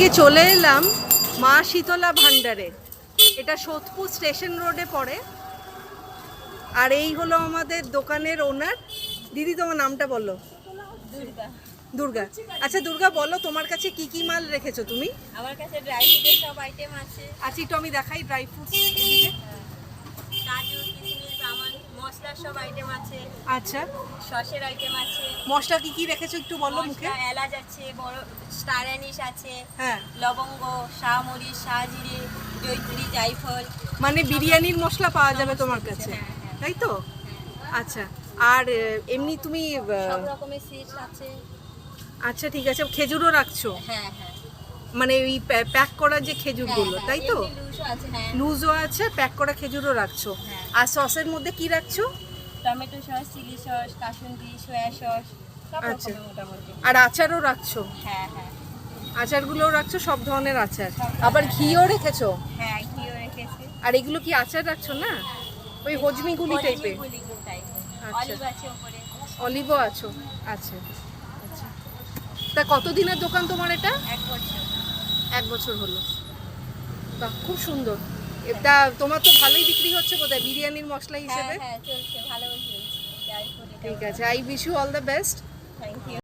আজকে চলে এলাম মা শীতলা ভান্ডারে এটা সোদপুর স্টেশন রোডে পড়ে। আর এই হলো আমাদের দোকানের ওনার। দিদি তোমার নামটা বলো। দুর্গা। আচ্ছা দুর্গা বলো তোমার কাছে কি কি মাল রেখেছো তুমি? আমার কাছে ড্রাই ফ্রুটের সব আইটেম আছে। আচ্ছা একটু আমি দেখাই ড্রাই ফ্রুটস কাজু মশলার সব আইটেম আছে। আচ্ছা। সসের আইটেম আছে। মশলা কি কি রেখেছো একটু বলো মুখে? এলাচ আছে বড় স্টার অ্যানিশ আছে হ্যাঁ। লবঙ্গ শাহমরিচ শাহজিরে জৈত্রী জায়ফল। মানে বিরিয়ানির মশলা পাওয়া যাবে তোমার কাছে হ্যাঁ, হ্যাঁ। তাই তো? আচ্ছা। আর এমনি তুমি সব রকমের সিডস আছে। আচ্ছা ঠিক আছে। খেজুরও রাখছো? হ্যাঁ হ্যাঁ। মানে ওই প্যাক করা যে খেজুরগুলো হ্যাঁ, তাই তো? লুজও আছে হ্যাঁ। লুজও আছে প্যাক করা খেজুরও রাখছো। হ্যাঁ। আর সসের মধ্যে কি রাখছো? টমেটো সস চিলি সস কাসুন্দি সয়া সস আচ্ছা। আর আচারও রাখছো? হ্যাঁ হ্যাঁ। আচারগুলোও রাখছো সব ধরনের আচার। আবার ঘিও রেখেছো? হ্যাঁ ঘিও রেখেছি। আর এগুলো কি আচার রাখছো না? ওই হজমিগুলি টাইপের আচ্ছা। অলিভও আছো? আচ্ছা। আচ্ছা। তা কতদিনের দোকান তোমার এটা? এক বছর। এক বছর হলো। বাহ খুব সুন্দর। এটা তোমার তো ভালোই বিক্রি হচ্ছে বোধহয় বিরিয়ানির মশলা হ্যাঁ হিসেবে। হ্যাঁ ঠিক আছে I wish you all the best thank you